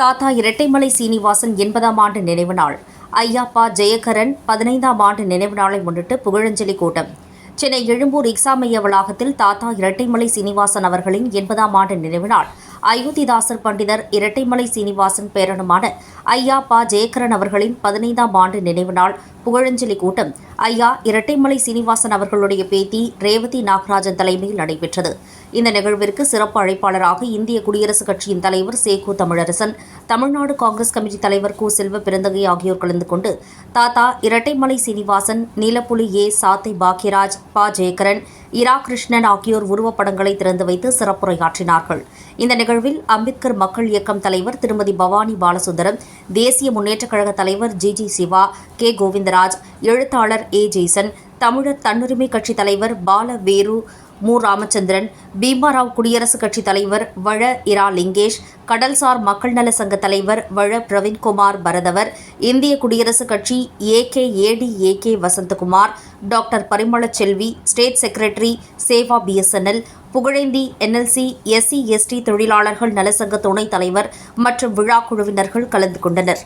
தாத்தா இரட்டைமலை சீனிவாசன் எண்பதாம் ஆண்டு நினைவு நாள். ஐயாப்பா ஜெயகரன் பதினைந்தாம் ஆண்டு நினைவு நாளை முன்னிட்டு புகழஞ்சலி கூட்டம். சென்னை எழும்பூர் இக்ஸாமைய வளாகத்தில் தாத்தா இரட்டைமலை சீனிவாசன் அவர்களின் எண்பதாம் ஆண்டு நினைவு நாள். அயோத்திதாசர் பண்டிதர் இரட்டைமலை சீனிவாசன் பேரனுமான ஐயா பா. ஜெயகரன் அவர்களின் பதினைந்தாம் ஆண்டு நினைவு நாள் புகழஞ்சலி கூட்டம் ஐயா இரட்டைமலை சீனிவாசன் அவர்களுடைய பேத்தி ரேவதி நாகராஜன் தலைமையில் நடைபெற்றது. இந்த நிகழ்விற்கு சிறப்பு அழைப்பாளராக இந்திய குடியரசுக் கட்சியின் தலைவர் சேகோ தமிழரசன் தமிழ்நாடு காங்கிரஸ் கமிட்டி தலைவர் கு. செல்வ பிறந்தகை ஆகியோர் கலந்து கொண்டு தாத்தா இரட்டைமலை சீனிவாசன் நீலப்புலி ஏ. சாத்தை பாக்யராஜ் பா. ஜெயகரன் இரா கிருஷ்ணன் ஆகியோர் உருவப்படங்களை திறந்து வைத்து சிறப்புரையாற்றினார்கள். இந்த நிகழ்வில் அம்பேத்கர் மக்கள் இயக்கம் தலைவர் திருமதி பவானி பாலசுந்தரம் தேசிய முன்னேற்றக் கழக தலைவர் G G Siva K Govindaraj எழுத்தாளர் ஏ ஜெய்சன் தமிழர் தன்னுரிமை கட்சி தலைவர் பால வேரு மு. ராமச்சந்திரன் பீமாராவ் குடியரசுக் கட்சித் தலைவர் வழ இரா லிங்கேஷ் கடல்சார் மக்கள் நல சங்க தலைவர் வழ பிரவீன்குமார் பரதவர் இந்திய குடியரசுக் கட்சி A K AD A K Vasanthakumar doctor Parimalaselvi state secretary Seva BSNL Pugazhendhi NLC SC ST தொழிலாளர்கள் நலசங்க துணைத் தலைவர் மற்றும் விழா குழுவினர்கள் கலந்து கொண்டனர்.